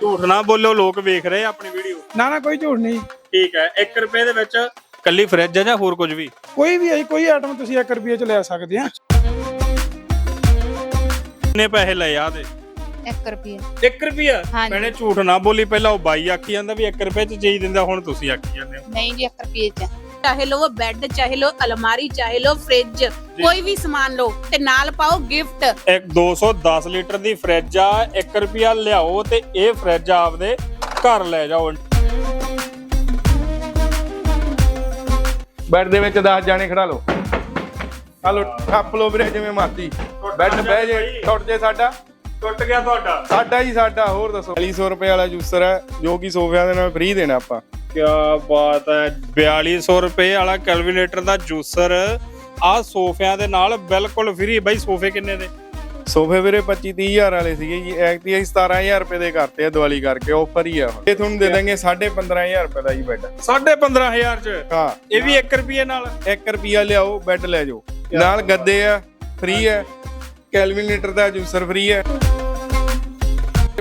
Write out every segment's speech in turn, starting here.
ਝੂਠ ਨਾ ਬੋਲੋ ਲੋਕ ਵੇਖ ਰਹੇ ਆ ਆਪਣੀ ਵੀਡੀਓ ਨਾ ਨਾ ਕੋਈ ਝੂਠ ਨਹੀਂ। ਠੀਕ ਹੈ 1 ਰੁਪਏ ਦੇ ਵਿੱਚ ਕੱਲੀ ਫ੍ਰਿਜ ਹੈ ਜਾਂ ਹੋਰ ਕੁਝ ਵੀ? ਕੋਈ ਵੀ ਹੈ ਕੋਈ ਆਈਟਮ ਤੁਸੀਂ 1 ਰੁਪਏ ਚ ਲੈ ਸਕਦੇ ਆ। ਕਿੰਨੇ ਪੈਸੇ ਲਏ ਆ ਦੇ? 1 ਰੁਪਿਆ 1 ਰੁਪਿਆ ਹਾਂਜੀ। ਮੈਨੇ ਝੂਠ ਨਾ ਬੋਲੀ ਪਹਿਲਾਂ ਉਹ ਬਾਈ ਆਖੀ ਜਾਂਦਾ ਵੀ 1 ਰੁਪਏ ਚ ਚੀਜ਼ ਦਿੰਦਾ ਹੁਣ ਤੁਸੀਂ ਆਖੀ ਜਾਂਦੇ ਹੋ। ਨਹੀਂ ਜੀ 1 ਰੁਪਏ ਚ। ਚਾਹੇ ਲੋ ਬੈੱਡ ਚਾਹੇ ਲੋ ਅਲਮਾਰੀ ਚਾਹੇ ਲੋ ਫ੍ਰਿਜ ਕੋਈ ਵੀ ਸਮਾਨ ਲੋ ਤੇ ਨਾਲ ਪਾਓ ਗਿਫਟ ਇੱਕ 210 ਲੀਟਰ ਦੀ ਫ੍ਰਿਜ ਆ 1 ਰੁਪਿਆ ਲਿਆਓ ਤੇ ਇਹ ਫ੍ਰਿਜ ਆਪਦੇ ਘਰ ਲੈ ਜਾਓ। ਬੈੱਡ ਦੇ ਵਿੱਚ 10 ਜਾਣੇ ਖੜਾ ਲਓ। ਆ ਲੋ ਠੱਪ ਲੋ ਵੀਰੇ ਜਿਵੇਂ ਮਾਤੀ ਬੈੱਡ ਬਹਿ ਜੇ ਟੁੱਟ ਜੇ ਸਾਡਾ। ਟੁੱਟ ਗਿਆ ਤੁਹਾਡਾ। ਸਾਡਾ ਹੀ ਸਾਡਾ ਹੋਰ ਦੱਸੋ। 4200 ਰੁਪਏ ਵਾਲਾ ਜੂਸਰ ਹੈ ਜੋ ਕਿ ਸੋਫਿਆਂ ਦੇ ਨਾਲ ਫ੍ਰੀ ਦੇਣਾ ਆਪਾਂ। ਕੀ ਬਾਤ ਹੈ 4200 ਰੁਪਏ ਵਾਲਾ ਕੈਲਵੀਨੇਟਰ ਦਾ ਜੂਸਰ ਆ ਸੋਫਿਆਂ ਦੇ ਨਾਲ ਬਿਲਕੁਲ ਫ੍ਰੀ ਬਾਈ ਸੋਫੇ ਕਿੰਨੇ ਦੇ ਸੋਫੇ ਵੀਰੇ 25 30000 ਵਾਲੇ ਸੀਗੇ ਜੀ ਐਕਟੀ ਅਸੀਂ 17000 ਰੁਪਏ ਦੇ ਕਰਤੇ ਆ ਦੀਵਾਲੀ ਕਰਕੇ ਆਫਰ ਹੀ ਆ। ਇਹ ਤੁਹਾਨੂੰ ਦੇ ਦਾਂਗੇ 15500 ਰੁਪਏ ਦਾ ਜੀ ਬੈੱਡ 15500 ਚ? ਹਾਂ। ਇਹ ਵੀ 1 ਰੁਪਏ ਨਾਲ? 1 ਰੁਪਿਆ ਲਿਆਓ ਬੈੱਡ ਲੈ ਜਾਓ। ਨਾਲ ਗੱਦੇ ਆ ਫ੍ਰੀ ਹੈ। ਕੈਲਵੀਨੇਟਰ ਦਾ ਜੂਸਰ ਫ੍ਰੀ ਹੈ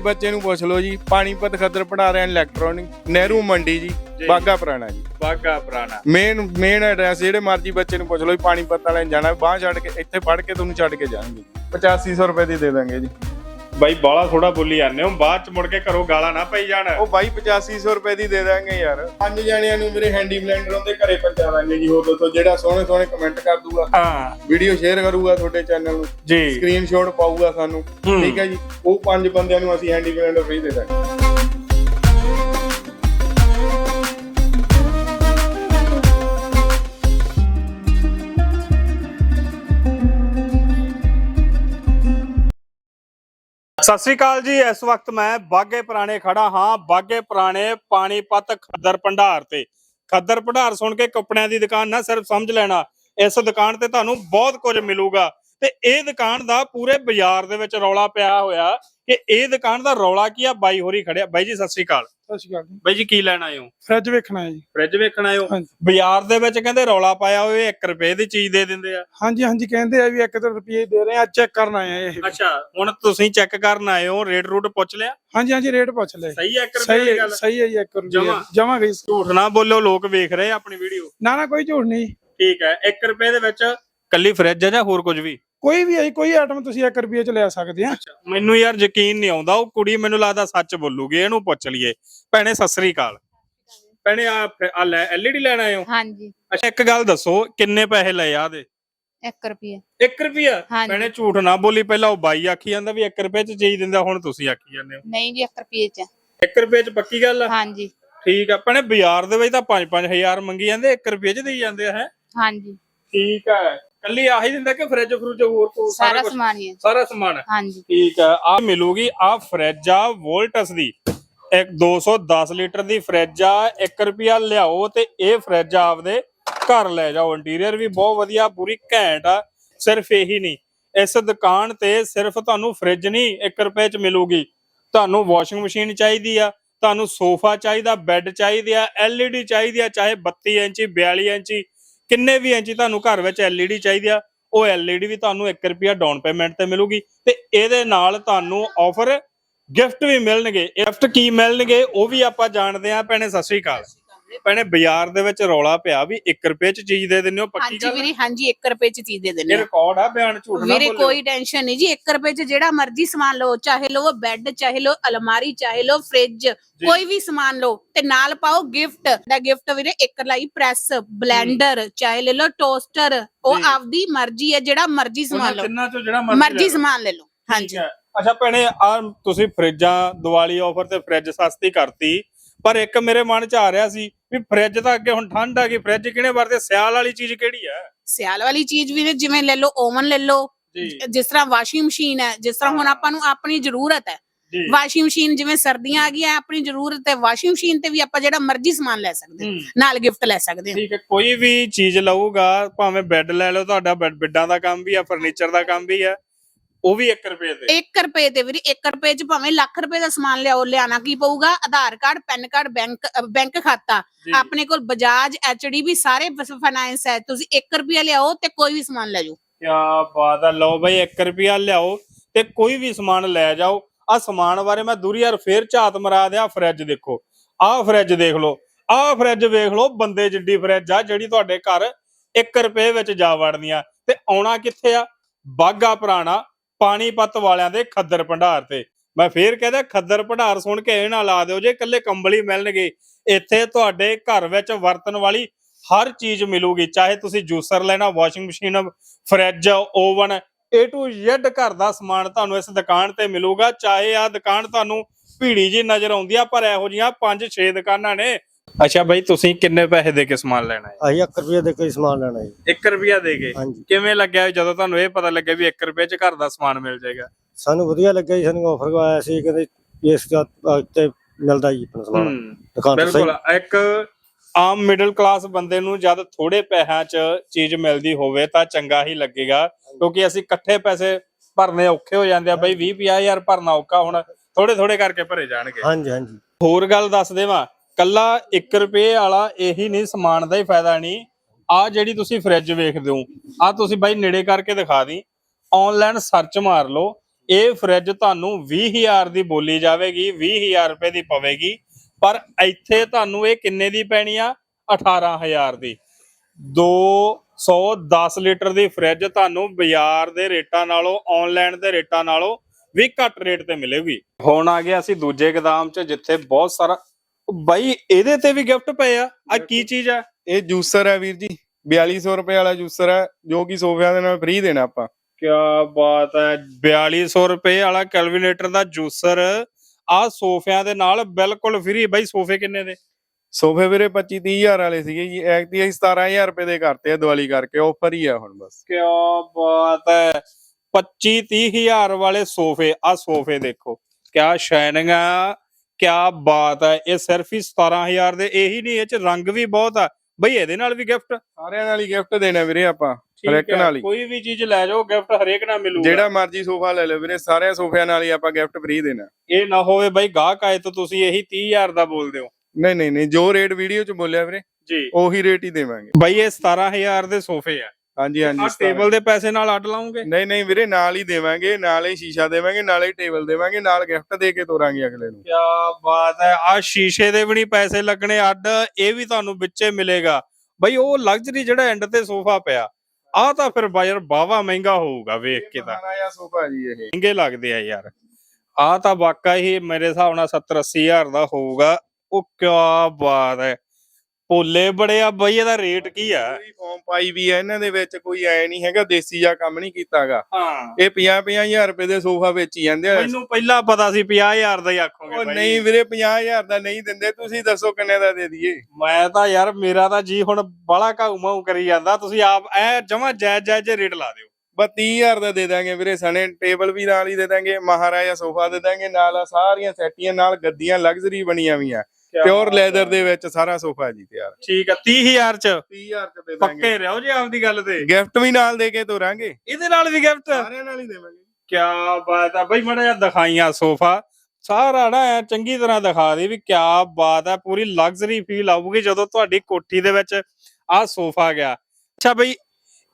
ਬੱਚੇ ਨੂੰ ਪੁੱਛ ਲਓ ਜੀ ਪਾਣੀਪਤ ਖੱਦਰ ਪੜਾ ਰਹੇ ਇਲੈਕਟ੍ਰੋਨਿਕ ਨਹਿਰੂ ਮੰਡੀ ਜੀ ਬਾਗਾ ਪੁਰਾਣਾ ਜੀ। ਬਾਗਾ ਪੁਰਾਣਾ। ਮੇਨ ਮੇਨ ਐਡਰੈਸ ਜਿਹੜੇ ਮਰਜ਼ੀ ਬੱਚੇ ਨੂੰ ਪੁੱਛ ਲਓ ਜੀ ਪਾਣੀਪਤ ਵਾਲਿਆਂ ਨੇ ਜਾਣਾ ਬਾਹ ਛੱਡ ਕੇ ਇੱਥੇ ਫੜ ਕੇ ਤੁਹਾਨੂੰ ਛੱਡ ਕੇ ਜਾਣਗੇ। 8500 ਰੁਪਏ ਦੀ ਦੇ ਦਾਂਗੇ ਜੀ। ਬਾਈ ਬਾਲਾ ਥੋੜਾ ਬੋਲੀ ਜਾਂਦੇ ਹੋ ਬਾਅਦ ਚ ਮੁੜ ਕੇ ਘਰੋਂ ਗਾਲਾਂ ਨਾ ਪਈ ਜਾਣ। ਉਹ ਬਾਈ 8500 ਰੁਪਏ ਦੀ ਦੇ ਦਾਂਗੇ ਯਾਰ। ਪੰਜ ਜਣਿਆਂ ਨੂੰ ਮੇਰੇ ਹੈਂਡੀ ਬਲੈਂਡਰ ਉਹਦੇ ਘਰੇ ਪਹੁੰਚਾ ਦਾਂਗੇ ਜੀ ਹੋਰ ਦੱਸੋ ਜਿਹੜਾ ਸੋਹਣੇ ਸੋਹਣੇ ਕਮੈਂਟ ਕਰ ਦੂਗਾ। ਹਾਂ। ਵੀਡੀਓ ਸ਼ੇਅਰ ਕਰੂਗਾ ਤੁਹਾਡੇ ਚੈਨਲ ਨੂੰ। ਜੀ। ਸਕਰੀਨਸ਼ਾਟ ਪਾਊਗਾ ਸਾਨੂੰ। ਠੀਕ ਹੈ ਜੀ। ਉਹ ਪੰਜ ਬੰਦਿਆਂ ਨੂੰ ਅਸੀਂ ਹੈਂਡੀ ਬਲੈਂਡਰ ਫ੍ਰੀ ਦੇ ਦਾਂਗੇ। ਸਤਿ ਸ੍ਰੀ ਅਕਾਲ ਜੀ, ਇਸ ਵਕਤ ਮੈਂ ਬਾਗੇ ਪੁਰਾਣੇ ਖੜਾ ਹਾਂ, ਬਾਗੇ ਪੁਰਾਣੇ ਪਾਣੀਪਤ ਖੱਦਰ ਭੰਡਾਰ ਤੇ। ਖੱਦਰ ਭੰਡਾਰ ਸੁਣ ਕੇ ਕੱਪੜਿਆਂ ਦੀ ਦੁਕਾਨ ਨਾ ਸਿਰਫ ਸਮਝ ਲੈਣਾ, ਇਸ ਦੁਕਾਨ ਤੇ ਤੁਹਾਨੂੰ ਬਹੁਤ ਕੁਝ ਮਿਲੂਗਾ। ਤੇ ਇਹ ਦੁਕਾਨ ਦਾ ਪੂਰੇ ਬਾਜ਼ਾਰ ਦੇ ਵਿੱਚ ਰੌਲਾ ਪਿਆ ਹੋਇਆ। ਕਿ ਇਹ ਦੁਕਾਨ ਦਾ ਰੌਲਾ ਕੀ ਆ? ਬਾਈ ਹੋਰੀ ਖੜਿਆ। ਬਾਈ ਜੀ ਸਤਿ ਸ੍ਰੀ ਅਕਾਲ। ਸਤਿ ਸ਼੍ਰੀ ਅਕਾਲ ਜੀ। ਬਾਈ ਜੀ ਕੀ ਲੈਣ ਆਏ ਹੋ? ਫ੍ਰਿਜ ਵੇਖਣਾ ਹੈ ਜੀ। ਫ੍ਰਿਜ ਵੇਖਣ ਆਏ ਹੋ? ਹਾਂਜੀ। ਬਾਜ਼ਾਰ ਦੇ ਵਿੱਚ ਕਹਿੰਦੇ ਰੌਲਾ ਪਾਇਆ ਹੋਇਆ 1 ਰੁਪਏ ਦੀ ਚੀਜ਼ ਦੇ ਦਿੰਦੇ ਆ। ਹਾਂਜੀ ਹਾਂਜੀ ਕਹਿੰਦੇ ਆ ਵੀ 1 ਰੁਪਏ ਦੇ ਰਹੇ ਆ ਚੈੱਕ ਕਰਨ ਆਏ ਆ ਇਹ। ਅੱਛਾ ਹੁਣ ਤੁਸੀਂ ਚੈੱਕ ਕਰਨ ਆਏ ਹੋ ਰੇਟ ਰੂਟ ਪੁੱਛ ਲਿਆ? ਹਾਂਜੀ ਹਾਂਜੀ ਰੇਟ ਪੁੱਛ ਲੈ ਸਹੀ ਹੈ 1 ਰੁਪਏ ਸਹੀ ਦੀ ਗੱਲ? ਸਹੀ ਹੈ ਜੀ 1 ਰੁਪਏ। ਜਮਾਂ। ਜਮਾ ਗਈ ਝੂਠ ਨਾ ਬੋਲੋ ਲੋਕ ਵੇਖ ਰਹੇ ਆ ਆਪਣੀ ਵੀਡੀਓ। ਨਾ ਨਾ ਕੋਈ ਝੂਠ ਨਹੀਂ। ਠੀਕ ਹੈ 1 ਰੁਪਏ ਦੇ ਵਿੱਚ ਕੱਲੀ ਫ੍ਰਿਜ ਜਾਂ ਹੋਰ ਕੁਝ ਵੀ? ਕੋਈ ਵੀ ਹੈ ਕੋਈ ਆਈਟਮ ਤੁਸੀਂ 1 ਰੁਪਏ ਚ ਲੈ ਸਕਦੇ ਆ ਮੈਨੂੰ ਯਾਰ ਯਕੀਨ ਨਹੀਂ ਆਉਂਦਾ ਉਹ ਕੁੜੀ ਮੈਨੂੰ ਲੱਗਦਾ ਸੱਚ ਬੋਲੂਗੀ ਇਹਨੂੰ ਪੁੱਛ ਲਈਏ। ਭੈਣੇ ਸਤਿ ਸ੍ਰੀ ਅਕਾਲ। ਭੈਣੇ ਆ ਆ ਲੈ ਐਲਈਡੀ ਲੈਣ ਆਏ ਹੋ? ਹਾਂਜੀ। ਅੱਛਾ ਇੱਕ ਗੱਲ ਦੱਸੋ ਕਿੰਨੇ ਪੈਸੇ ਲਏ ਆ ਦੇ? 1 ਰੁਪਿਆ 1 ਰੁਪਿਆ। ਭੈਣੇ ਝੂਠ ਨਾ ਬੋਲੀ ਪਹਿਲਾਂ ਉਹ ਬਾਈ ਆਖੀ ਜਾਂਦਾ ਵੀ 1 ਰੁਪਏ ਚ ਚੀਜ਼ ਦਿੰਦਾ ਹੁਣ ਤੁਸੀਂ ਆਖੀ ਜਾਂਦੇ ਹੋ। ਨਹੀਂ ਜੀ 1 ਰੁਪਏ ਚ। 1 ਰੁਪਏ ਚ ਪੱਕੀ ਗੱਲ ਆ? ਹਾਂਜੀ। ਠੀਕ ਆ ਭੈਣੇ ਬਾਜ਼ਾਰ ਦੇ ਵਿੱਚ ਤਾਂ 5-5000 ਮੰਗੀ ਜਾਂਦੇ 1 ਰੁਪਏ ਚ ਦੇਈ ਜਾਂਦੇ ਆ ਹੈ? ਹਾਂਜੀ। ਠੀਕ ਹੈ ਕੱਲੀ ਆਹੀ ਦਿੰਦਾ ਕਿ ਫ੍ਰਿਜ ਫਰੂਜ ਹੋਰ ਕੋ ਸਾਰਾ ਕੁਛ? ਸਮਾਨ ਹੀ ਹੈ। ਸਾਰਾ ਸਮਾਨ ਹੈ। ਹਾਂਜੀ। ਠੀਕ ਹੈ ਆ ਮਿਲੂਗੀ ਆ ਫ੍ਰਿਜ ਆ ਵੋਲਟਸ ਦੀ। ਇੱਕ 210 ਲੀਟਰ ਦੀ ਫ੍ਰਿਜ ਆ 1 ਰੁਪਿਆ ਲਿਆਓ ਤੇ ਇਹ ਫ੍ਰਿਜ ਆਪਦੇ ਘਰ ਲੈ ਜਾਓ। ਇੰਟੀਰੀਅਰ ਵੀ ਬਹੁਤ ਵਧੀਆ ਪੂਰੀ ਘੈਂਟ ਆ ਸਿਰਫ ਇਹੀ ਨਹੀਂ। ਇਸ ਦੁਕਾਨ ਤੇ ਸਿਰਫ ਤੁਹਾਨੂੰ ਫ੍ਰਿਜ ਨਹੀਂ 1 ਰੁਪਏ ਚ ਮਿਲੂਗੀ। ਤੁਹਾਨੂੰ ਵਾਸ਼ਿੰਗ ਮਸ਼ੀਨ ਚਾਹੀਦੀ ਆ ਤੁਹਾਨੂੰ ਸੋਫਾ ਚਾਹੀਦਾ ਬੈੱਡ ਚਾਹੀਦੀ ਆ ਐਲਈਡੀ ਚਾਹੀਦੀ ਆ ਚਾਹੇ 32 ਇੰਚੀ 42 ਇੰਚੀ ਕਿੰਨੇ ਵੀ ਇੰਚੀ ਤੁਹਾਨੂੰ ਘਰ ਵਿੱਚ ਐਲਈਡੀ ਚਾਹੀਦੀ ਆ, ਉਹ ਐਲਈਡੀ ਵੀ ਤੁਹਾਨੂੰ 1 ਰੁਪਿਆ ਡਾਊਨ ਪੇਮੈਂਟ ਤੇ ਮਿਲੂਗੀ ਤੇ ਇਹਦੇ ਨਾਲ ਤੁਹਾਨੂੰ ਆਫਰ ਗਿਫਟ ਵੀ ਮਿਲਣਗੇ। ਗਿਫਟ ਕੀ ਮਿਲਣਗੇ ਉਹ ਵੀ ਆਪਾਂ ਜਾਣਦੇ ਆ ਭੈਣੇ, ਸਤਿ ਸ੍ਰੀ ਅਕਾਲ। ਭੈਣੇ ਬਾਜ਼ਾਰ ਦੇ ਵਿੱਚ ਰੌਲਾ ਪਿਆ ਵੀ 1 ਰੁਪਏ ਚ ਚੀਜ਼ ਦੇ ਦਿੰਦੇ ਹੋ ਪੱਕੀ ਹਾਂਜੀ ਵੀਰੇ ਹਾਂਜੀ 1 ਰੁਪਏ ਚ ਚੀਜ਼ ਦੇ ਇਹ ਦਿੰਦੇ ਆ ਰਿਕਾਰਡ ਆ ਬਿਆਨ ਝੂਠ ਨਾ ਵੀਰੇ ਬੋਲਿਓ। ਕੋਈ ਟੈਨਸ਼ਨ ਨਹੀਂ ਜੀ 1 ਰੁਪਏ ਚ ਜਿਹੜਾ ਮਰਜ਼ੀ ਸਮਾਨ ਲਓ ਚਾਹੇ ਲਓ ਬੈੱਡ ਚਾਹੇ ਲਓ ਅਲਮਾਰੀ ਚਾਹੇ ਲਓ ਫ੍ਰਿਜ ਕੋਈ ਵੀ ਸਮਾਨ ਲਓ ਤੇ ਨਾਲ ਪਾਓ ਗਿਫਟ ਦਾ ਗਿਫਟ ਵੀਰੇ ਇੱਕ ਲਈ ਪ੍ਰੈਸ ਬਲੈਂਡਰ ਚਾਹੇ ਲੈ ਲਓ ਟੋਸਟਰ ਉਹ। ਆਪਦੀ ਮਰਜ਼ੀ ਹੈ ਜਿਹੜਾ ਮਰਜ਼ੀ ਸਮਾਨ ਲਓ। ਤਿੰਨਾਂ ਚੋਂ ਜਿਹੜਾ ਮਰਜ਼ੀ। ਸਮਾਨ ਲੈ ਲਓ ਹਾਂਜੀ। ਅੱਛਾ ਭੈਣੇ ਆ ਤੁਸੀਂ ਫ੍ਰਿਜਾਂ ਦੀਵਾਲੀ ਆਫਰ ਤੇ ਫ੍ਰਿਜ ਸਸਤੀ ਕਰਤੀ ਪਰ ਇੱਕ ਮੇਰੇ ਮਨ ਚ ਆ ਰਿਹਾ ਸੀ ਵੀ ਫ੍ਰਿਜ ਤਾਂ ਅੱਗੇ ਹੁਣ ਠੰਡ ਆ ਗਈ ਫ੍ਰਿਜ ਕਿਹਨੇ ਵਰਤੇ? ਸਿਆਲ ਵਾਲੀ ਚੀਜ਼ ਕਿਹੜੀ ਹੈ ਸਿਆਲ ਵਾਲੀ ਚੀਜ਼ ਵੀਰੇ ਜਿਵੇਂ ਲੈ ਲਓ ਓਵਨ ਲੈ ਲਓ ਜਿਸ ਤਰ੍ਹਾਂ ਵਾਸ਼ਿੰਗ ਮਸ਼ੀਨ ਹੈ ਜਿਸ ਤਰ੍ਹਾਂ ਹੁਣ ਆਪਾਂ ਨੂੰ ਆਪਣੀ ਜ਼ਰੂਰਤ ਹੈ। ਵਾਸ਼ਿੰਗ ਮਸ਼ੀਨ ਜਿਵੇਂ ਸਰਦੀਆਂ ਆ ਗਈਆਂ ਆਪਣੀ ਜ਼ਰੂਰਤ ਹੈ ਵਾਸ਼ਿੰਗ ਮਸ਼ੀਨ ਤੇ ਵੀ ਆਪਾਂ ਜਿਹੜਾ ਮਰਜ਼ੀ ਸਮਾਨ ਲੈ ਸਕਦੇ। ਨਾਲ ਗਿਫਟ ਲੈ ਸਕਦੇ ਹਾਂ। ਠੀਕ ਹੈ ਕੋਈ ਵੀ ਚੀਜ਼ ਲਊਗਾ ਭਾਵੇਂ ਬੈੱਡ ਲੈ ਲਓ ਤੁਹਾਡਾ ਬਿੱਡਾਂ ਦਾ ਕੰਮ ਵੀ ਆ ਫਰਨੀਚਰ ਦਾ ਕੰਮ ਵੀ ਆ ਉਹ ਵੀ 1 ਰੁਪਏ ਦੇ। 1 ਰੁਪਏ ਤੇ ਵੀਰੇ 1 ਰੁਪਏ ਚ ਭਾਵੇਂ ਲੱਖ ਰੁਪਏ ਦਾ ਸਮਾਨ ਲਿਆਓ ਲਿਆਣਾ ਕੀ ਪਊਗਾ? Aadhaar card PAN card bank bank ਖਾਤਾ। ਆਪਣੇ ਕੋਲ ਬਜਾਜ ਐਚਡੀਬੀ ਸਾਰੇ ਫਾਈਨਾਂਸ ਹੈ। ਤੁਸੀਂ 1 ਰੁਪਿਆ ਲਿਆਓ ਤੇ ਕੋਈ ਵੀ ਸਮਾਨ ਲੈ ਜਾਓ। ਕਿਆ ਬਾਤ ਆ। ਲਓ ਬਈ 1 ਰੁਪਿਆ ਲਿਆਓ ਤੇ ਕੋਈ ਵੀ ਸਮਾਨ ਲੈ ਜਾਓ। ਆ ਸਮਾਨ ਬਾਰੇ ਮੈਂ ਦੂਰੀ ਯਾਰ ਫੇਰ ਝਾਤ ਮਰਾ ਦਿਆ। ਫਰਿੱਜ ਦੇਖੋ। ਆਹ ਫਰਿੱਜ ਦੇਖ ਲਓ। ਆਹ ਫਰਿੱਜ ਵੇਖ ਲਓ ਬੰਦੇ ਜਿੱਡੀ ਫਰਿੱਜ ਆ ਜਿਹੜੀ ਤੁਹਾਡੇ ਘਰ 1 ਰੁਪਏ ਵਿੱਚ ਜਾ ਵੜਦੀਆਂ ਤੇ ਆਉਣਾ ਕਿੱਥੇ ਆ? ਬਾਗਾ ਪੁਰਾਣਾ ਪਾਣੀਪਤ ਵਾਲਿਆਂ ਦੇ ਖੱਦਰ ਭੰਡਾਰ ਤੇ। ਮੈਂ ਫੇਰ ਕਹਿੰਦਾ, ਖੱਦਰ ਭੰਡਾਰ ਸੁਣ ਕੇ ਇਹ ਨਾ ਲਾ ਦਿਓ ਜੇ ਇਕੱਲੇ ਕੰਬਲੀ ਮਿਲਣਗੇ। ਇੱਥੇ ਤੁਹਾਡੇ ਘਰ ਵਿੱਚ ਵਰਤਣ ਵਾਲੀ ਹਰ ਚੀਜ਼ ਮਿਲੂਗੀ, ਚਾਹੇ ਤੁਸੀਂ ਜੂਸਰ ਲੈਣਾ, washing machine, fridge, oven, A to Z ਘਰ ਦਾ ਸਮਾਨ ਤੁਹਾਨੂੰ ਇਸ ਦੁਕਾਨ ਤੇ ਮਿਲੂਗਾ। ਚਾਹੇ ਆ ਦੁਕਾਨ ਤੁਹਾਨੂੰ ਭੀੜੀ ਜੀ ਨਜ਼ਰ ਆਉਂਦੀ ਆ, ਪਰ ਇਹੋ ਜੀਆਂ 5-6 ਦੁਕਾਨਾਂ ਨੇ। ਅੱਛਾ ਬਾਈ ਤੁਸੀਂ ਕਿੰਨੇ ਪੈਸੇ ਦੇ ਕੇ ਸਮਾਨ ਲੈਣਾ ਹੈ ਅਸੀਂ 1 ਰੁਪਏ ਦੇ ਕੋਈ ਸਮਾਨ ਲੈਣਾ ਜੀ 1 ਰੁਪਿਆ ਦੇ ਕੇ? ਹਾਂਜੀ। ਕਿਵੇਂ ਲੱਗਿਆ ਜਦੋਂ ਤੁਹਾਨੂੰ ਇਹ ਪਤਾ ਲੱਗਿਆ ਵੀ 1 ਰੁਪਏ 'ਚ ਘਰ ਦਾ ਸਮਾਨ ਮਿਲ ਜਾਏਗਾ? ਸਾਨੂੰ ਵਧੀਆ ਲੱਗਿਆ ਜੀ ਸਾਨੂੰ ਆਫਰ ਆਇਆ ਸੀ ਕਹਿੰਦੇ ਇਸ ਦਾ ਤੇ ਮਿਲਦਾ ਜੀ ਆਪਣਾ ਸਮਾਨ। ਹੂੰ ਦੁਕਾਨ ਤੋਂ ਬਿਲਕੁਲ। ਇੱਕ ਆਮ ਮਿਡਲ ਕਲਾਸ ਬੰਦੇ ਨੂੰ ਜਦ ਥੋੜੇ ਪੈਸਿਆਂ 'ਚ ਚੀਜ਼ ਮਿਲਦੀ ਹੋਵੇ ਤਾਂ ਚੰਗਾ ਹੀ ਲੱਗੇਗਾ ਕਿਉਂਕਿ ਅਸੀਂ ਇਕੱਠੇ ਪੈਸੇ ਭਰਨੇ ਔਖੇ ਹੋ ਜਾਂਦੇ ਆ। ਬਈ 20 50000 ਭਰਨਾ ਔਖਾ ਹੁਣ ਥੋੜੇ ਥੋੜੇ ਕਰਕੇ ਭਰੇ ਜਾਣਗੇ। ਹਾਂਜੀ ਹਾਂਜੀ। ਹੋਰ ਗੱਲ ਦੱਸ ਦੇਵਾਂ ਕੱਲਾ 1 ਰੁਪਏ ਵਾਲਾ ਇਹੀ ਨਹੀਂ, ਸਮਾਨ ਦਾ ਹੀ ਫਾਇਦਾ ਨਹੀਂ। ਆ ਜਿਹੜੀ ਤੁਸੀਂ ਫ੍ਰਿਜ ਵੇਖਦੇ ਹੋ ਆ ਤੁਸੀਂ ਬਾਈ ਨੇੜੇ ਕਰਕੇ ਦਿਖਾ ਦੀ। ਆਨਲਾਈਨ ਸਰਚ ਮਾਰ ਲਓ, ਇਹ ਫ੍ਰਿਜ ਤੁਹਾਨੂੰ 20000 ਦੀ ਬੋਲੀ ਜਾਵੇਗੀ 20000 ਰੁਪਏ ਦੀ ਪਵੇਗੀ। ਪਰ ਇੱਥੇ ਤੁਹਾਨੂੰ ਇਹ ਕਿੰਨੇ ਦੀ ਪੈਣੀ ਆ? 18000 ਦੀ। 210 ਲੀਟਰ ਦੀ ਫ੍ਰਿਜ ਤੁਹਾਨੂੰ ਬਾਜ਼ਾਰ ਦੇ ਰੇਟਾਂ ਨਾਲੋਂ ਆਨਲਾਈਨ ਦੇ ਰੇਟਾਂ ਨਾਲੋਂ ਵੀ ਘੱਟ ਰੇਟ ਤੇ ਮਿਲੇਗੀ। ਹੁਣ ਆ ਗਿਆ ਅਸੀਂ ਦੂਜੇ ਗਦਾਮ 'ਚ, ਜਿੱਥੇ ਬਹੁਤ ਸਾਰਾ ਬਾਈ ਇਹਦੇ ਤੇ ਵੀ ਗਿਫਟ ਪਏ ਆ। ਆ ਕੀ ਚੀਜ਼ ਆ? ਇਹ ਜੂਸਰ ਹੈ ਵੀਰ ਜੀ। 4200 ਰੁਪਏ ਵਾਲਾ ਜੂਸਰ ਹੈ ਜੋ ਕਿ ਸੋਫਿਆਂ ਦੇ ਨਾਲ ਫ੍ਰੀ ਦੇਣਾ ਆਪਾਂ। ਕੀ ਬਾਤ ਹੈ 4200 ਰੁਪਏ ਵਾਲਾ ਕੈਲਵੀਨੇਟਰ ਦਾ ਜੂਸਰ ਆ ਸੋਫਿਆਂ ਦੇ ਨਾਲ ਬਿਲਕੁਲ ਫ੍ਰੀ ਬਾਈ ਸੋਫੇ ਕਿੰਨੇ ਦੇ? ਸੋਫੇ ਵੀਰੇ 25 30000 ਵਾਲੇ ਸੀਗੇ ਜੀ। ਅਸੀਂ 17000 ਰੁਪਏ ਦੇ ਕਰਤੇ ਆ ਦੀਵਾਲੀ ਕਰਕੇ। ਆਫਰ ਹੀ ਆ ਹੁਣ ਬਸ। ਕੀ ਬਾਤ ਹੈ 25 30000 ਵਾਲੇ ਸੋਫੇ ਆ ਸੋਫੇ ਦੇਖੋ। ਕਿਆ ਸ਼ਾਈਨਿੰਗ ਆ। ਕਿਆ ਬਾਤ ਹੈ ਇਹ ਸਿਰਫ ਹੀ 17000 ਦੇ ਇਹੀ ਨਹੀਂ ਇਹ ਚ ਰੰਗ ਵੀ ਬਹੁਤ ਆ। ਬਈ ਇਹਦੇ ਨਾਲ ਵੀ ਗਿਫਟ ਸਾਰਿਆਂ ਨਾਲ ਹੀ ਗਿਫਟ ਦੇਣਾ ਵੀਰੇ ਆਪਾਂ ਹਰੇਕ ਨਾਲ ਹੀ। ਕੋਈ ਵੀ ਚੀਜ਼ ਲੈ ਜਾਓ ਗਿਫਟ ਹਰੇਕ ਨਾਲ ਮਿਲੂਗਾ। ਜਿਹੜਾ ਮਰਜ਼ੀ ਸੋਫਾ ਲੈ ਲਓ ਵੀਰੇ ਸਾਰਿਆਂ ਸੋਫਿਆਂ ਨਾਲ ਹੀ ਆਪਾਂ ਗਿਫਟ ਫ੍ਰੀ ਦੇਣਾ। ਇਹ ਨਾ ਹੋਵੇ ਬਈ ਗਾਹਕ ਆਏ ਤਾਂ ਤੁਸੀਂ ਇਹੀ 30000 ਦਾ ਬੋਲਦੇ ਹੋ ਨਹੀਂ ਨਹੀਂ ਨਹੀਂ ਜੋ ਰੇਟ ਵੀਡੀਓ 'ਚ ਬੋਲਿਆ ਵੀਰੇ ਜੀ। ਉਹੀ ਰੇਟ ਹੀ ਦੇਵਾਂਗੇ। ਬਈ ਇਹ 17000 ਦੇ ਸੋਫੇ ਆ। ਹਾਂਜੀ ਹਾਂਜੀ ਆ। ਟੇਬਲ ਦੇ ਪੈਸੇ ਨਾਲ ਅੱਡ ਲਾਉਂਗੇ? ਨਹੀਂ ਨਹੀਂ ਵੀਰੇ ਨਾਲ ਹੀ ਦੇਵਾਂਗੇ ਨਾਲ ਹੀ ਸ਼ੀਸ਼ਾ ਦੇਵਾਂਗੇ ਨਾਲ ਹੀ ਟੇਬਲ ਦੇਵਾਂਗੇ ਨਾਲ ਗਿਫਟ ਦੇ ਕੇ ਤੋਰਾਂਗੇ ਅਗਲੇ ਨੂੰ। ਕੀ ਬਾਤ ਹੈ। ਆ ਸ਼ੀਸ਼ੇ ਦੇ ਵੀ ਨਹੀਂ ਪੈਸੇ ਲੱਗਣੇ ਅੱਡ ਇਹ ਵੀ ਤੁਹਾਨੂੰ ਵਿੱਚੇ ਮਿਲੇਗਾ। ਬਈ ਉਹ ਲਗਜ਼ਰੀ ਜਿਹੜਾ ਐਂਡ ਤੇ ਸੋਫਾ ਪਿਆ ਆ ਤਾਂ ਫਿਰ ਬਾਇਰ ਬਾਵਾ ਮਹਿੰਗਾ ਹੋਊਗਾ ਵੇਖ ਕੇ ਤਾਂ। ਮਹਾਰਾਜਾ ਸੋਫਾ ਜੀ ਇਹ। ਮਹਿੰਗੇ ਲੱਗਦੇ ਆ ਯਾਰ। ਆ ਤਾਂ ਵਾਕਾ ਹੀ ਮੇਰੇ ਹਿਸਾਬ ਨਾਲ 70 80000 ਦਾ ਹੋਊਗਾ। ਉਹ ਕੀ ਬਾਤ ਹੈ। ਭੋਲੇ ਬੜੇ ਆ ਬਈ ਇਹਦਾ ਰੇਟ ਕੀ ਆ? ਪੂਰੀ ਫਾਰਮ ਪਾਈ ਵੀ ਹੈ ਇਹਨਾਂ ਦੇ ਵਿੱਚ ਕੋਈ ਐ ਨਹੀਂ ਹੈਗਾ ਦੇਸੀ ਜਾਂ ਕੰਮ ਨਹੀਂ ਕੀਤਾਗਾ। ਹਾਂ। ਇਹ 50 50000 ਰੁਪਏ ਦੇ ਸੋਫਾ ਵੇਚੀ ਜਾਂਦੇ ਆ। ਮੈਨੂੰ ਪਹਿਲਾਂ ਪਤਾ ਸੀ 50000 ਦਾ ਹੀ ਆਖੋਗੇ ਉਹ। ਨਹੀਂ ਵੀਰੇ 50000 ਦਾ ਨਹੀਂ ਦਿੰਦੇ ਤੁਸੀਂ ਦੱਸੋ ਕਿੰਨੇ ਦਾ ਦੇ ਦਈਏ। ਮੈਂ ਤਾਂ ਯਾਰ ਮੇਰਾ ਤਾਂ ਜੀ ਹੁਣ ਬੜਾ ਘਾਉ ਮਾਉ ਕਰੀ ਜਾਂਦਾ ਤੁਸੀਂ ਆਪ ਐ ਜਮਾ ਜਾਇਜ਼ ਜਾਇਜ਼ ਰੇਟ ਲਾ ਦਿਓ। ਬਸ 30000 ਦਾ ਦੇ ਦਾਂਗੇ ਵੀਰੇ ਸਣੇ ਟੇਬਲ ਵੀ ਨਾਲ ਹੀ ਦੇ ਦਾਂਗੇ ਮਹਾਰਾਜਾ ਸੋਫਾ ਦੇ ਦਾਂਗੇ ਨਾਲ ਆ ਸਾਰੀਆਂ ਸੈਟੀਆਂ ਨਾਲ ਗੱਦੀਆਂ ਲਗਜ਼ਰੀ ਬਣੀਆਂ ਵੀਆਂ ਪਿਓਰ ਲੈਦਰ ਦੇ ਵਿੱਚ ਸਾਰਾ ਸੋਫਾ ਜੀ ਤਿਆਰ। ਠੀਕ ਆ 30000 ਚ? 30000 ਚ ਦੇ ਦਾਂਗੇ। ਪੱਕੇ ਰਹੋ ਜੀ ਆਪਦੀ ਗੱਲ ਤੇ? ਗਿਫਟ ਵੀ ਨਾਲ ਦੇ ਕੇ ਤੋਰਾਂਗੇ। ਇਹਦੇ ਨਾਲ ਵੀ ਗਿਫਟ ਸਾਰਿਆਂ ਨਾਲ ਹੀ ਦੇਵਾਂਗੇ। ਕੀ ਬਾਤ ਆ। ਬਈ ਮੜਾ ਜਿਹਾ ਦਿਖਾਈਆਂ ਸੋਫਾ। ਸਾਰਾ ਨਾ ਐਂ ਚੰਗੀ ਤਰ੍ਹਾਂ ਦਿਖਾ ਦੇ ਵੀ ਕੀ ਬਾਤ ਆ। ਪੂਰੀ ਲਗਜ਼ਰੀ ਫੀਲ ਆਊਗੀ ਜਦੋਂ ਤੁਹਾਡੀ ਕੋਠੀ ਦੇ ਵਿੱਚ ਆਹ ਸੋਫਾ ਗਿਆ। ਅੱਛਾ ਬਈ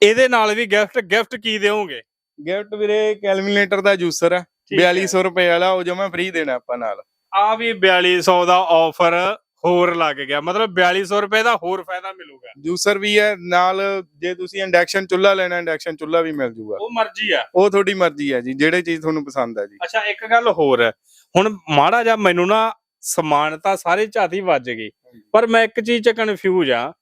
ਇਹਦੇ ਨਾਲ ਵੀ ਗਿਫਟ ਗਿਫਟ ਕੀ ਦਿਓਗੇ ਗਿਫਟ ਵੀਰੇ ਕੈਲਕੂਲੇਟਰ ਦਾ ਜੂਸਰ ਆ। ਠੀਕ ਹੈ। 4200 ਰੁਪਏ ਵਾਲਾ ਉਹ ਜਮਾ ਫ੍ਰੀ ਦੇਣਾ ਆਪਾਂ ਨਾਲ। ਆ ਵੀ 4200 ਦਾ ਆਫਰ ਹੋਰ ਲੱਗ ਗਿਆ। ਮਤਲਬ 4200 ਰੁਪਏ ਦਾ ਹੋਰ ਫਾਇਦਾ ਮਿਲੂਗਾ। ਜੂਸਰ ਵੀ ਹੈ ਨਾਲ ਜੇ ਤੁਸੀਂ ਇੰਡਕਸ਼ਨ ਚੁੱਲ੍ਹਾ ਲੈਣਾ ਇੰਡਕਸ਼ਨ ਚੁੱਲ੍ਹਾ ਵੀ ਮਿਲ ਜੂਗਾ। ਉਹ ਮਰਜ਼ੀ ਆ। ਉਹ ਤੁਹਾਡੀ ਮਰਜ਼ੀ ਹੈ ਜੀ ਜਿਹੜੇ ਚੀਜ਼ ਤੁਹਾਨੂੰ ਪਸੰਦ ਹੈ ਜੀ। ਅੱਛਾ ਇੱਕ ਗੱਲ ਹੋਰ ਹੈ। ਹੁਣ ਮਾੜਾ ਜਿਹਾ ਮੈਨੂੰ ਨਾ ਸਮਾਨ ਤਾਂ ਸਾਰੇ ਝਾਤੀ ਵੱਜ ਗਈ ਪਰ ਮੈਂ ਇੱਕ ਚੀਜ਼ 'ਚ ਕਨਫਿਊਜ਼ ਆ।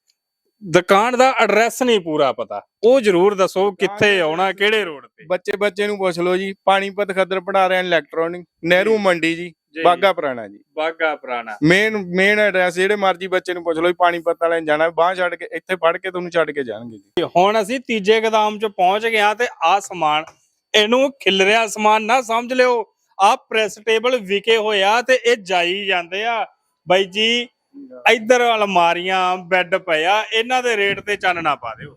ਦੁਕਾਨ ਦਾ ਐਡਰੈਸ ਨਹੀਂ ਪੂਰਾ ਪਤਾ। ਉਹ ਜਰੂਰ ਦੱਸੋ ਕਿੱਥੇ ਆਉਣਾ ਕਿਹੜੇ ਰੋਡ ਤੇ। ਬੱਚੇ ਬੱਚੇ ਨੂੰ ਪੁੱਛ ਲਓ ਜੀ ਪਾਣੀਪਤ ਖੱਦਰ ਪੜਾ ਰਹੇ ਇਲੈਕਟ੍ਰੋਨਿਕ ਨਹਿਰੂ ਮੰਡੀ ਜੀ। ਬਾਗਾ ਪੁਰਾਣਾ ਜੀ। ਬਾਗਾ ਪੁਰਾਣਾ। ਮੇਨ ਮੇਨ ਐਡਰੈਸ ਜਿਹੜੇ ਮਰਜ਼ੀ ਬੱਚੇ ਨੂੰ ਪੁੱਛ ਲਓ ਜੀ ਪਾਣੀਪਤ ਵਾਲਿਆਂ ਨੇ ਜਾਣਾ ਬਾਹ ਛੱਡ ਕੇ ਇੱਥੇ ਫੜ ਕੇ ਤੁਹਾਨੂੰ ਛੱਡ ਕੇ ਜਾਣਗੇ ਜੀ। ਹੁਣ ਅਸੀਂ ਤੀਜੇ ਗਦਾਮ 'ਚ ਪਹੁੰਚ ਗਏ ਆ ਤੇ ਆ ਸਮਾਨ ਇਹਨੂੰ ਖਿਲਰਿਆ ਸਮਾਨ ਨਾ ਸਮਝ ਲਿਓ। ਆ ਪ੍ਰੈਸ ਟੇਬਲ ਵਿਕੇ ਹੋਇਆ ਤੇ ਇਹ ਜਾਈ ਜਾਂਦੇ ਆ। ਬਾਈ ਜੀ ਇੱਧਰ ਅਲਮਾਰੀਆਂ ਬੈੱਡ ਪਿਆ ਇਹਨਾਂ ਦੇ ਰੇਟ ਤੇ ਚਾਨਣਾ ਪਾ ਦਿਓ।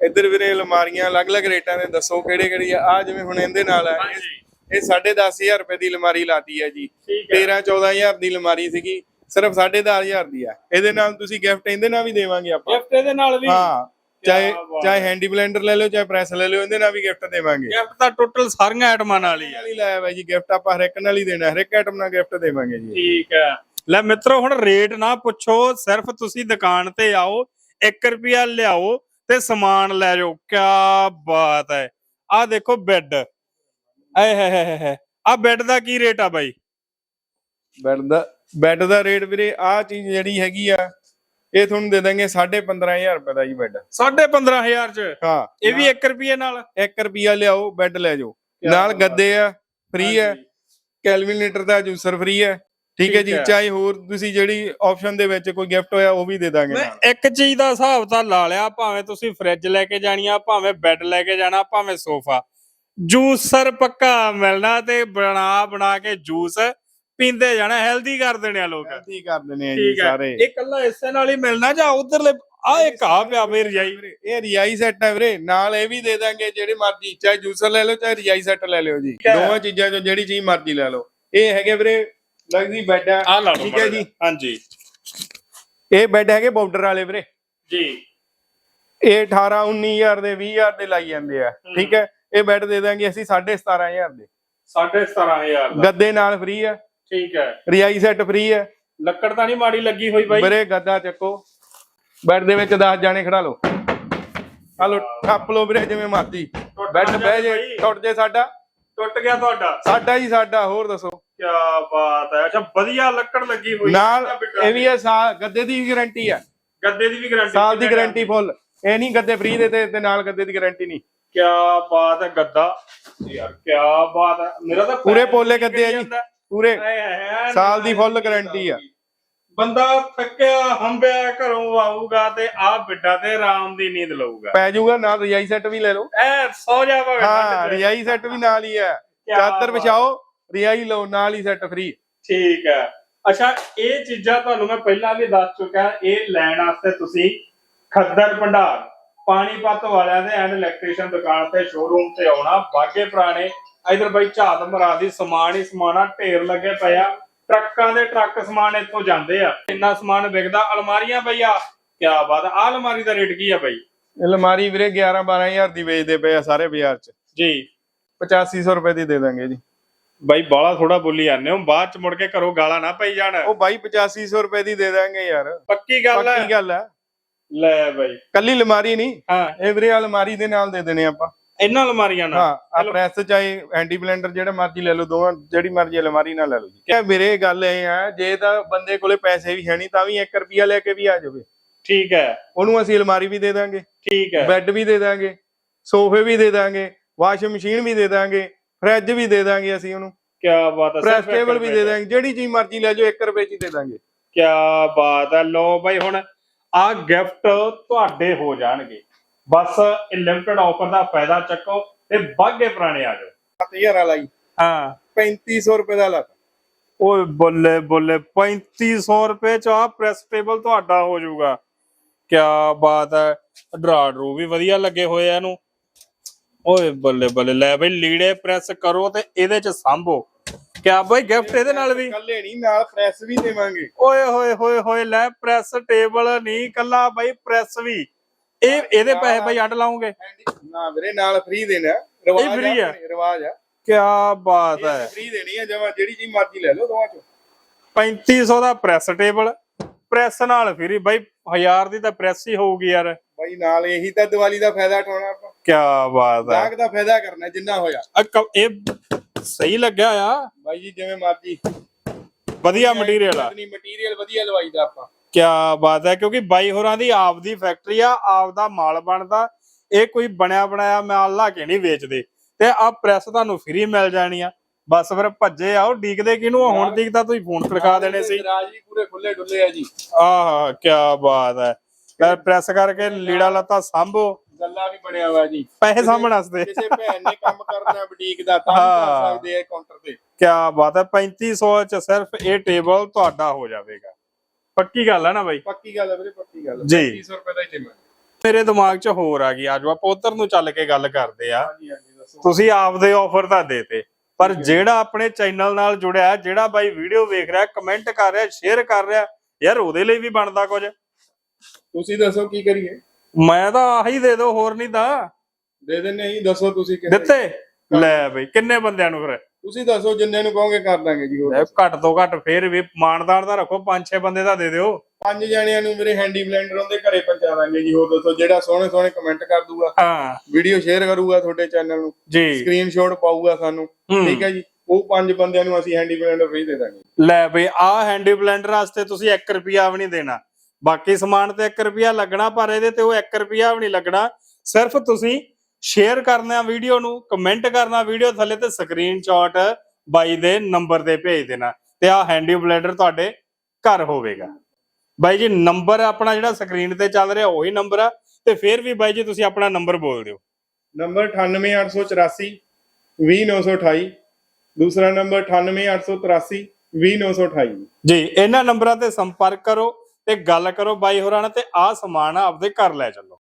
ਇੱਧਰ ਵੀਰੇ ਅਲਮਾਰੀਆਂ ਅਲੱਗ-ਅਲੱਗ ਰੇਟਾਂ ਦੇ ਦੱਸੋ ਕਿਹੜੇ ਕਿਹੜੀ ਆ। ਆ ਜਿਵੇਂ ਹੁਣ ਇਹਦੇ ਨਾਲ ਆ ਇਹ 10500 ਰੁਪਏ ਦੀ ਅਲਮਾਰੀ ਲਾਤੀ ਹੈ ਜੀ। ਠੀਕ 13 14000 ਦੀ ਅਲਮਾਰੀ ਸੀਗੀ ਸਿਰਫ 10500 ਦੀ ਆ ਇਹਦੇ ਨਾਲ ਤੁਸੀਂ ਗਿਫਟ ਇਹਦੇ ਨਾਲ ਵੀ ਦੇਵਾਂਗੇ ਆਪਾਂ। ਗਿਫਟ ਇਹਦੇ ਨਾਲ ਵੀ? ਹਾਂ ਚਾਹੇ ਚਾਹੇ। ਹੈਂਡੀ ਬਲੈਂਡਰ ਲੈ ਲਓ ਚਾਹੇ ਪ੍ਰੈਸ ਲੈ ਲਓ ਇਹਦੇ ਨਾਲ ਵੀ ਗਿਫਟ ਦੇਵਾਂਗੇ। ਗਿਫਟ ਤਾਂ ਟੋਟਲ ਸਾਰੀਆਂ ਆਈਟਮਾਂ ਨਾਲ ਹੀ ਆ ਨਾਲ ਹੀ ਲਾਇਆ ਬਾਈ ਜੀ ਗਿਫਟ ਆਪਾਂ ਹਰ ਇੱਕ ਨਾਲ ਹੀ ਦੇਣਾ ਹਰ ਇੱਕ ਆਈਟਮ ਨਾਲ ਗਿਫਟ ਦੇਵਾਂਗੇ ਜੀ। ਠੀਕ ਹੈ। ਲੈ ਮਿੱਤਰੋ ਹੁਣ ਰੇਟ ਨਾ ਪੁੱਛੋ ਸਿਰਫ ਤੁਸੀਂ ਦੁਕਾਨ ਤੇ ਆਓ 1 ਰੁਪਿਆ ਲਿਆਓ ਤੇ ਸਮਾਨ ਲੈ ਜਾਓ। ਕੀ ਬਾਤ ਹੈ। ਆ ਦੇਖੋ ਬੈੱਡ ਆਏ ਹੈ ਹੈ ਹੈ ਆ ਬੈੱਡ ਦਾ ਕੀ ਰੇਟ ਆ ਬਾਈ? ਬੈੱਡ ਦਾ ਬੈੱਡ ਦਾ ਰੇਟ ਵੀਰੇ ਆਹ ਚੀਜ਼ ਜਿਹੜੀ ਹੈਗੀ ਆ ਇਹ ਤੁਹਾਨੂੰ ਦੇ ਦਾਂਗੇ 15500 ਰੁਪਏ ਦਾ ਜੀ ਬੈੱਡ। 15500 ਚ? ਹਾਂ। ਇਹ ਵੀ 1 ਰੁਪਿਏ ਨਾਲ? 1 ਰੁਪਿਆ ਲਿਆਓ ਬੈੱਡ ਲੈ ਜਾਓ। ਨਾਲ ਗੱਦੇ ਆ ਫ੍ਰੀ ਹੈ ਕੈਲਵੀਨੇਟਰ ਦਾ ਜੂਸਰ ਫ੍ਰੀ ਹੈ ਠੀਕ ਹੈ ਜੀ। ਚਾਹੇ ਹੋਰ ਤੁਸੀਂ ਜਿਹੜੀ ਆਪਸ਼ਨ ਦੇ ਵਿੱਚ ਕੋਈ ਗਿਫਟ ਹੋਇਆ ਉਹ ਵੀ ਦੇ ਦਾਂਗੇ ਮੈਂ ਇੱਕ ਚੀਜ਼ ਦਾ ਹਿਸਾਬ ਤਾਂ ਲਾ ਲਿਆ ਭਾਵੇਂ ਤੁਸੀਂ ਫ੍ਰਿਜ ਲੈ ਕੇ ਜਾਣੀ ਆ ਭਾਵੇਂ ਬੈੱਡ ਲੈ ਕੇ ਜਾਣਾ ਭਾਵੇਂ ਸੋਫਾ ਜੂਸਰ ਪੱਕਾ ਮਿਲਣਾ ਤੇ ਬਣਾ ਬਣਾ ਕੇ ਜੂਸ ਪੀਂਦੇ ਜਾਣਾ ਹੈਲਦੀ ਕਰ ਦੇਣੇ ਆ ਲੋਕ। ਕੀ ਕਰ ਦਿੰਦੇ ਆ ਜੀ ਠੀਕ ਹੈ ਸਾਰੇ। ਇਹ ਕੱਲਾ ਇਸੇ ਨਾਲ ਹੀ ਮਿਲਣਾ ਜਾਂ ਉਧਰਲੇ ਆ ਇੱਕ ਆ ਪਿਆ ਵੇ ਰਜਾਈ ਇਹ ਰਿਆਈ ਸੈੱਟ ਹੈ ਵੀਰੇ। ਨਾਲ ਇਹ ਵੀ ਦੇ ਦਾਂਗੇ ਜਿਹੜੇ ਮਰਜ਼ੀ ਚਾਹੇ ਜੂਸਰ ਲੈ ਲਓ ਚਾਹੇ ਰਿਆਈ ਸੈੱਟ ਲੈ ਲਿਓ ਜੀ। ਹੈ। ਦੋਵਾਂ ਚੀਜ਼ਾਂ ਚੋਂ ਜਿਹੜੀ ਚੀਜ਼ ਮਰਜ਼ੀ ਲੈ ਲਓ। ਇਹ ਹੈਗੇ ਵੀਰੇ ਲਗਜ਼ਰੀ ਬੈੱਡ ਆ। ਲਾ ਲਓ ਠੀਕ ਹੈ ਜੀ? ਹਾਂਜੀ। ਇਹ ਬੈੱਡ ਹੈਗੇ ਬਾਰਡਰ ਵਾਲੇ ਵੀਰੇ। ਜੀ। ਇਹ 18 19000 ਦੇ 20000 ਦੇ ਲਾਈ ਜਾਂਦੇ ਆ। ਠੀਕ ਹੈ? ਇਹ ਬੈੱਡ ਦੇ ਦਾਂਗੇ ਅਸੀਂ 17500 ਦੇ। 17500 ਦਾ। ਗੱਦੇ ਨਾਲ ਫ੍ਰੀ ਹੈ ਠੀਕ ਹੈ। ਰਿਆਈ ਸੈੱਟ ਫ੍ਰੀ ਹੈ ਲੱਕੜ ਤਾਂ ਨਹੀਂ ਮਾੜੀ ਲੱਗੀ ਹੋਈ ਬਾਈ? ਵੀਰੇ ਗੱਦਾ ਚੱਕੋ। ਬੈੱਡ ਦੇ ਵਿੱਚ 10 ਜਾਣੇ ਖੜਾ ਲਓ। ਆ ਲੋ ਠੱਪ ਲਓ ਵੀਰੇ ਜਿਵੇਂ ਮਰਜ਼ੀ। ਬੈੱਡ ਬਹਿ ਜੇ। ਟੁੱਟ ਜੇ ਸਾਡਾ। ਟੁੱਟ ਗਿਆ ਤੁਹਾਡਾ। ਸਾਡਾ ਹੀ ਸਾਡਾ ਹੋਰ ਦੱਸੋ। ਕੀ ਬਾਤ ਹੈ। ਅੱਛਾ ਵਧੀਆ ਲੱਕੜ ਲੱਗੀ ਹੋਈ। ਨਾਲ ਇਹ ਵੀ ਹੈ ਗੱਦੇ ਦੀ ਵੀ ਗਾਰੰਟੀ ਹੈ ਗੱਦੇ ਦੀ ਵੀ ਗਾਰੰਟੀ ਸਾਲ ਦੀ? Guarantee full. ਇਹ ਨਹੀਂ ਗੱਦੇ ਫ੍ਰੀ ਦੇ ਤੇ ਤੇ ਨਾਲ ਗੱਦੇ ਦੀ ਗਾਰੰਟੀ ਨਹੀਂ। ਕੀ ਬਾਤ ਹੈ ਗੱਦਾ। ਯਾਰ ਕੀ ਬਾਤ ਹੈ। ਮੇਰਾ ਤਾਂ ਪੂਰੇ ਪੋਲੇ ਗੱਦੇ ਆ ਜੀ। ਪੂਰੇ। ਸਾਲ ਦੀ full guarantee ਆ। ਬੰਦਾ ਥੱਕਿਆ ਹੰਬਿਆ ਘਰੋਂ ਆਊਗਾ ਤੇ ਆ ਬਿੱਡਾ ਤੇ ਆਰਾਮ ਦੀ ਨੀਂਦ ਲਊਗਾ। ਪੈ ਜਾਊਗਾ ਨਾਲ ਰਜਾਈ ਸੈੱਟ ਵੀ ਲੈ ਲਓ। ਐ ਸੌ ਜਾ ਭਾਵੇਂ ਹਾਂ। ਰਜਾਈ ਸੈੱਟ ਵੀ ਨਾਲ ਹੀ ਹੈ ਕਿਆ ਚਾਦਰ। ਵਿਛਾਓ ਰਜਾਈ ਲਓ ਨਾਲ ਹੀ ਸੈੱਟ ਫ੍ਰੀ ਠੀਕ ਹੈ। ਅੱਛਾ ਇਹ ਚੀਜ਼ਾਂ ਤੁਹਾਨੂੰ ਮੈਂ ਪਹਿਲਾਂ ਵੀ ਦੱਸ ਚੁੱਕਾ ਇਹ ਲੈਣ ਵਾਸਤੇ ਤੁਸੀਂ ਖੱਦਰ ਭੰਡਾਰ। ਪਾਣੀਪਤ ਵਾਲਿਆਂ ਦੇ ਐਂਡ ਇਲੈਕਟ੍ਰੀਸ਼ੀਅਨ ਦੁਕਾਨ ਤੇ ਸ਼ੋਰੂਮ ਤੇ ਆਉਣਾ। ਬਾਗੇ ਪੁਰਾਣੇ ਇਧਰ ਬਈ ਝਾਤ ਮਰਾ ਦੀ ਸਮਾਨ ਹੀ ਸਮਾਨਾ ਢੇਰ ਲੱਗੇ ਪਏ ਆ। ਟਰੱਕਾਂ ਦੇ ਟਰੱਕ ਸਮਾਨ ਇੱਥੋਂ ਜਾਂਦੇ ਆ। ਇੰਨਾ ਸਮਾਨ ਵਿਕਦਾ। ਅਲਮਾਰੀਆਂ ਬਈ ਆ ਕੀ ਬਾਤ ਆ। ਅਲਮਾਰੀ ਦਾ ਰੇਟ ਕੀ ਆ ਬਈ? ਅਲਮਾਰੀ ਵੀਰੇ 11 12000 ਦੀ ਵੇਚਦੇ ਪਏ ਆ ਸਾਰੇ ਬਾਜ਼ਾਰ 'ਚ। ਜੀ। 8500 ਰੁਪਏ ਦੀ ਦੇ ਦਾਂਗੇ ਜੀ। ਬਾਈ ਬਾਲਾ ਥੋੜਾ ਬੋਲੀ ਜਾਂਦੇ ਹੋ। ਬਾਅਦ ਚ ਮੁੜ ਕੇ ਘਰੋਂ ਗਾਲਾਂ ਨਾ ਪਈ ਜਾਣ। ਉਹ ਬਾਈ 8500 ਰੁਪਏ ਦੀ ਦੇ ਦਾਂਗੇ ਯਾਰ। ਪੱਕੀ ਗੱਲ ਹੈ ਪੱਕੀ ਗੱਲ ਹੈ ਲੈ ਬਾਈ। ਕੱਲੀ ਅਲਮਾਰੀ ਨਹੀਂ। ਹਾਂ। ਇਹ ਵੀਰੇ ਅਲਮਾਰੀ ਦੇ ਨਾਲ ਦੇ ਦੇਣੇ ਆਪਾਂ। ਇਹਨਾਂ ਅਲਮਾਰੀਆਂ ਨਾਲ? ਹਾਂ ਆ ਪ੍ਰੈਸ ਚਾਹੇ ਹੈਂਡੀ ਬਲੈਂਡਰ ਜਿਹੜਾ ਮਰਜ਼ੀ ਲੈ ਲਓ ਦੋਵਾਂ ਜਿਹੜੀ ਮਰਜ਼ੀ ਅਲਮਾਰੀ ਨਾਲ ਲੈ ਲਓ ਜੀ। ਇਹ ਵੀਰੇ ਗੱਲ ਇਹ ਆ ਜੇ ਤਾਂ ਬੰਦੇ ਕੋਲੇ ਪੈਸੇ ਵੀ ਹੈ ਨਹੀਂ ਤਾਂ ਵੀ 1 ਰੁਪਿਆ ਲੈ ਕੇ ਵੀ ਆ ਜਾਵੇ। ਠੀਕ ਹੈ। ਉਹਨੂੰ ਅਸੀਂ ਅਲਮਾਰੀ ਵੀ ਦੇ ਦਾਂਗੇ। ਠੀਕ ਹੈ। ਬੈੱਡ ਵੀ ਦੇ ਦਾਂਗੇ। ਸੋਫੇ ਵੀ ਦੇ ਦਾਂਗੇ। ਵਾਸ਼ਿੰਗ ਮਸ਼ੀਨ ਵੀ ਦੇ ਦਾਂਗੇ। ਫ੍ਰਿਜ ਵੀ ਦੇ ਦਾਂਗੇ ਅਸੀਂ ਉਹਨੂੰ। ਕੀ ਬਾਤ ਹੈ ਪ੍ਰੈਸ ਟੇਬਲ ਵੀ ਦੇ ਦਾਂਗੇ। ਜਿਹੜੀ ਚੀਜ਼ ਮਰਜ਼ੀ ਲੈ ਜਾਓ 1 ਰੁਪਏ ਚ ਹੀ ਦੇ ਦਾਂਗੇ। ਕੀ ਬਾਤ ਹੈ। ਲੋ ਬਾਈ ਹੁਣ ਆ ਗਿਫਟ ਤੁਹਾਡੇ ਹੋ ਜਾਣਗੇ। ਬਸ ਇਹ ਲਿਮਟਿਡ ਆਫਰ ਦਾ ਫਾਇਦਾ ਚੱਕੋ ਤੇ ਬਾਗੇ ਪੁਰਾਣੇ ਆ ਜਾਓ। 7000 ਵਾਲਾ ਜੀ। ਹਾਂ। 3500 ਰੁਪਏ ਦਾ ਲੱਖ ਓਏ ਬੱਲੇ ਬੱਲੇ 3500 ਰੁਪਏ ਚ ਆ ਪ੍ਰੈਸ ਟੇਬਲ ਤੁਹਾਡਾ ਹੋ ਜਾਊਗਾ। ਕੀ ਬਾਤ ਹੈ। ਡਰਾ ਡਰੂ ਵੀ ਵਧੀਆ ਲੱਗੇ ਹੋਏ ਆ ਇਹਨੂੰ। ਓਏ ਬੱਲੇ ਬੱਲੇ ਲੈ ਬਈ ਲੀੜੇ ਪ੍ਰੈਸ ਕਰੋ ਤੇ ਇਹਦੇ ਚ ਸਾਂਭੋ। ਕਿਆ ਬਈ ਗਿਫਟ ਇਹਦੇ ਨਾਲ ਵੀ? ਕੱਲੇ ਨਹੀਂ ਨਾਲ ਪ੍ਰੈਸ ਵੀ ਦੇਵਾਂਗੇ। ਓਏ ਹੋਏ ਹੋਏ ਹੋਏ ਲੈ ਪ੍ਰੈਸ ਟੇਬਲ ਨਹੀਂ ਕੱਲਾ ਬਈ ਪ੍ਰੈਸ ਵੀ। ਇਹ ਇਹਦੇ ਪੈਸੇ ਬਈ ਅੱਡ ਲਾਉਂਗੇ। ਨਾ ਵੀਰੇ ਨਾਲ ਫ੍ਰੀ ਦੇਣਾ ਰਿਵਾਜ ਆ? ਰਿਵਾਜ ਆ। ਕਿਆ ਬਾਤ ਹੈ। ਫ੍ਰੀ ਦੇਣੀ ਆ ਜਮਾ ਜਿਹੜੀ ਚੀਜ਼ ਮਰਜ਼ੀ ਲੈ ਲਓ ਦੋਵਾਂ ਚੋਂ। 3500 ਦਾ ਪ੍ਰੈਸ ਟੇਬਲ ਪ੍ਰੈਸ ਨਾਲ ਫਿਰ ਬਈ 1000 ਦੀ ਤਾਂ ਪ੍ਰੈਸ ਹੀ ਹੋਊਗੀ ਯਾਰ। ਬਾਈ ਨਾਲ ਇਹੀ ਤਾਂ ਦੀਵਾਲੀ ਦਾ ਫਾਇਦਾ ਉਠਾਉਣਾ ਆਪਾਂ। ਕਿਆ ਬਾਤ ਹੈ। ਗਾਹਕ ਦਾ ਫਾਇਦਾ ਕਰਨਾ ਜਿੰਨਾ ਹੋਇਆ। ਕ- ਇਹ ਸਹੀ ਲੱਗਿਆ ਆ। ਬਾਈ ਜੀ ਜਿਵੇਂ ਮਰਜ਼ੀ। ਵਧੀਆ ਮਟੀਰੀਅਲ ਆ। ਨਹੀਂ ਮਟੀਰੀਅਲ ਵਧੀਆ ਲਵਾਈਦਾ ਆਪਾਂ। ਕਿਆ ਬਾਤ ਹੈ ਕਿਉਂਕਿ ਬਾਈ ਹੋਰਾਂ ਦੀ ਆਪ ਦੀ ਫੈਕਟਰੀ ਆ ਆਪ ਦਾ ਮਾਲ ਬਣਦਾ। ਇਹ ਕੋਈ ਬਣਿਆ ਬਣਾਇਆ ਮਾਲ ਲਾ ਕੇ ਨਹੀਂ ਵੇਚਦੇ। ਤੇ ਆ ਪ੍ਰੈਸ ਤੁਹਾਨੂੰ ਫ੍ਰੀ ਮਿਲ ਜਾਣੀ ਆ। ਬਸ ਫਿਰ ਭੱਜੇ ਆਓ ਡੀਕਦੇ ਕਿਹਨੂੰ ਆ? ਹੁਣ ਤੀਕ ਤਾਂ ਤੁਸੀਂ ਫੋਨ ਖੜਕਾ ਦੇਣੇ ਸੀ। ਰਾਜ ਪੂਰੇ ਖੁੱਲੇ ਡੁੱਲੇ ਆ ਜੀ। ਆਹ ਕਿਆ ਬਾਤ ਹੈ। ਪ੍ਰੈਸ ਕਰਕੇ ਲੀੜਾ ਲੱਤਾ ਸੰਭੋ। ਗੱਲਾਂ ਵੀ ਬਣਿਆ ਵਾ ਜੀ। ਪੈਸੇ ਸਾਂਭਣ ਵਾਸਤੇ। ਕਿਸੇ ਭੈਣ ਨੇ ਕੰਮ ਕਰਨਾ ਬੁਟੀਕ ਦਾ ਤਾਂ ਕਰ। ਸਕਦੇ ਆ ਕਾਊਂਟਰ ਤੇ। ਕਿਆ ਬਾਤ ਹੈ 3500 ਚ ਸਿਰਫ ਇਹ ਟੇਬਲ ਤੁਹਾਡਾ ਹੋ ਜਾਵੇਗਾ। ਪੱਕੀ ਗੱਲ ਹੈ ਨਾ ਬਾਈ? ਪੱਕੀ ਗੱਲ ਹੈ ਵੀਰੇ ਪੱਕੀ ਗੱਲ ਜੀ। 300 ਰੁਪਏ ਦਾ ਹੀ ਦੇਵਾਂਗੇ ਮੇਰੇ ਦਿਮਾਗ 'ਚ ਹੋਰ ਆ ਗਈ ਆਜੋ ਆਪਾਂ ਉਧਰ ਨੂੰ ਚੱਲ ਕੇ ਗੱਲ ਕਰਦੇ ਆ। ਤੁਸੀਂ ਆਪਦੇ ਆਫਰ ਤਾਂ ਦੇਤੇ ਪਰ ਜਿਹੜਾ ਆਪਣੇ ਚੈਨਲ ਨਾਲ ਜੁੜਿਆ ਜਿਹੜਾ ਬਾਈ ਵੀਡੀਓ ਵੇਖ ਰਿਹਾ ਕਮੈਂਟ ਕਰ ਰਿਹਾ ਸ਼ੇਅਰ ਕਰ ਰਿਹਾ ਯਾਰ ਉਹਦੇ ਲਈ ਵੀ ਬਣਦਾ ਕੁਝ। ਤੁਸੀਂ ਦੱਸੋ ਕੀ ਕਰੀਏ? ਮੈਂ ਤਾਂ ਆਹੀ ਦੇ ਦਿਓ ਹੋਰ ਨਹੀਂ ਤਾਂ। ਦੇ ਦਿੰਨੇ ਜੀ ਦੱਸੋ ਤੁਸੀਂ ਕਿੰਨੇ ਦਿੱਤੇ? ਲੈ ਬਈ ਕਿੰਨੇ ਬੰਦਿਆਂ ਨੂੰ ਫਿਰ? ਤੁਸੀਂ ਦੱਸੋ ਜਿੰਨੇ ਨੂੰ ਕਹੋਗੇ ਕਰ ਦਾਂਗੇ ਜੀ ਹੋਰ ਘੱਟ ਤੋਂ ਘੱਟ ਫੇਰ ਵੀ ਮਾਨਦਾਰ ਦਾ ਰੱਖੋ ਪੰਜ ਛੇ ਬੰਦੇ ਦਾ ਦੇ ਦਿਓ। ਪੰਜ ਜਣਿਆਂ ਨੂੰ ਮੇਰੇ ਹੈਂਡੀ ਬਲੈਂਡਰ ਉਹਦੇ ਘਰੇ ਪਹੁੰਚਾ ਦਾਂਗੇ ਜੀ ਹੋਰ ਦੱਸੋ ਜਿਹੜਾ ਸੋਹਣੇ ਸੋਹਣੇ ਕਮੈਂਟ ਕਰ ਦੂਗਾ। ਹਾਂ। ਵੀਡੀਓ ਸ਼ੇਅਰ ਕਰੂਗਾ ਤੁਹਾਡੇ ਚੈਨਲ ਨੂੰ। ਜੀ। ਸਕਰੀਨਸ਼ਾਟ ਪਾਊਗਾ ਸਾਨੂੰ। ਹੂੰ। ਠੀਕ ਹੈ ਜੀ ਉਹ ਪੰਜ ਬੰਦਿਆਂ ਨੂੰ ਅਸੀਂ ਹੈਂਡੀ ਬਲੈਂਡਰ ਫ੍ਰੀ ਦੇ ਦਾਂਗੇ। ਲੈ ਬਈ ਆਹ ਹੈਂਡੀ ਬਲੈਂਡਰ ਵਾਸਤੇ ਤੁਸੀਂ 1 ਰੁਪਿਆ ਵੀ ਨਹੀਂ ਦੇਣਾ। ਬਾਕੀ ਸਮਾਨ ਤੇ 1 ਰੁਪਿਆ ਲੱਗਣਾ ਪਰ ਇਹਦੇ ਤੇ ਉਹ 1 ਰੁਪਿਆ ਵੀ ਨਹੀਂ ਲੱਗਣਾ। ਸਿਰਫ ਤੁਸੀਂ ਸ਼ੇਅਰ ਕਰਨਾ ਵੀਡੀਓ ਨੂੰ ਕਮੈਂਟ ਕਰਨਾ ਵੀਡੀਓ ਥੱਲੇ ਤੇ ਸਕਰੀਨਸ਼ਾਟ ਬਾਈ ਦੇ ਨੰਬਰ ਤੇ ਭੇਜ ਦੇਣਾ ਤੇ ਆਹ ਹੈਂਡੀ ਬਲੈਂਡਰ ਤੁਹਾਡੇ ਘਰ ਹੋਵੇਗਾ। ਬਾਈ ਜੀ ਨੰਬਰ ਆਪਣਾ ਜਿਹੜਾ ਸਕਰੀਨ ਤੇ ਚੱਲ ਰਿਹਾ ਉਹੀ ਨੰਬਰ ਆ ਤੇ ਫਿਰ ਵੀ ਬਾਈ ਜੀ ਤੁਸੀਂ ਆਪਣਾ ਨੰਬਰ ਬੋਲ ਦਿਓ। ਨੰਬਰ 98884 20928 ਦੂਸਰਾ ਨੰਬਰ 98883 20928 ਜੀ ਇਹਨਾਂ ਨੰਬਰਾਂ ਤੇ ਸੰਪਰਕ ਕਰੋ ਤੇ ਗੱਲ ਕਰੋ ਬਾਈ ਹੋਰਾਂ ਨਾਲ ਤੇ ਆਹ ਸਮਾਨ ਆਪਦੇ ਘਰ ਲੈ ਚੱਲੋ।